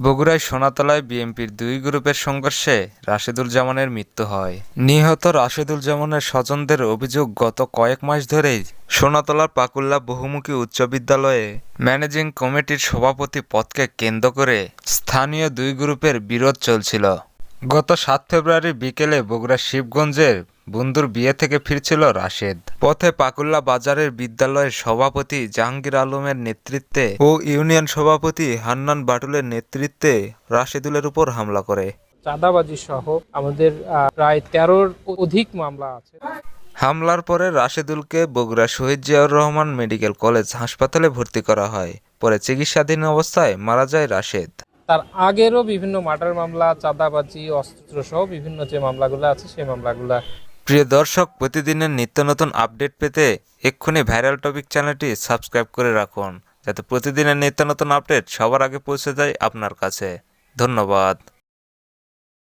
বগুড়ায় সোনাতলায় বিএনপির দুই গ্রুপের সংঘর্ষে রাশেদুল জামানের মৃত্যু হয়। নিহত রাশেদুল জামানের স্বজনদের অভিযোগ গত কয়েক মাস ধরেই সোনাতলার পাকুল্লা বহুমুখী উচ্চ বিদ্যালয়ে ম্যানেজিং কমিটির সভাপতি পদকে কেন্দ্র করে স্থানীয় দুই গ্রুপের বিরোধ চলছিল। গত সাত ফেব্রুয়ারি বিকেলে বগুড়া শিবগঞ্জের বন্ধুর বিয়ে থেকে ফিরছিল রাশেদ। পথে পাকুল্লা বাজারের বিদ্যালয়ের সভাপতি জাহাঙ্গীর আলমের নেতৃত্বে ও ইউনিয়ন সভাপতি হান্নান বাটুলের নেতৃত্বে রাশেদুলের উপর হামলা করে। চাঁদাবাজি সহ আমাদের প্রায় তেরোর অধিক মামলা আছে। হামলার পরে রাশেদুলকে বগুড়া শহীদ জিয়াউর রহমান মেডিকেল কলেজ হাসপাতালে ভর্তি করা হয়। পরে চিকিৎসাধীন অবস্থায় মারা যায় রাশেদ। তার আগেরও বিভিন্ন মার্ডার মামলা চাঁদাবাজি অস্ত্র সহ বিভিন্ন যে মামলাগুলো আছে সেই মামলাগুলো প্রিয় দর্শক, প্রতিদিনের নিত্য নতুন আপডেট পেতে এক্ষুনি ভাইরাল টপিক চ্যানেলটি সাবস্ক্রাইব করে রাখুন, যাতে প্রতিদিনের নিত্য নতুন আপডেট সবার আগে পৌঁছে যায় আপনার কাছে। ধন্যবাদ।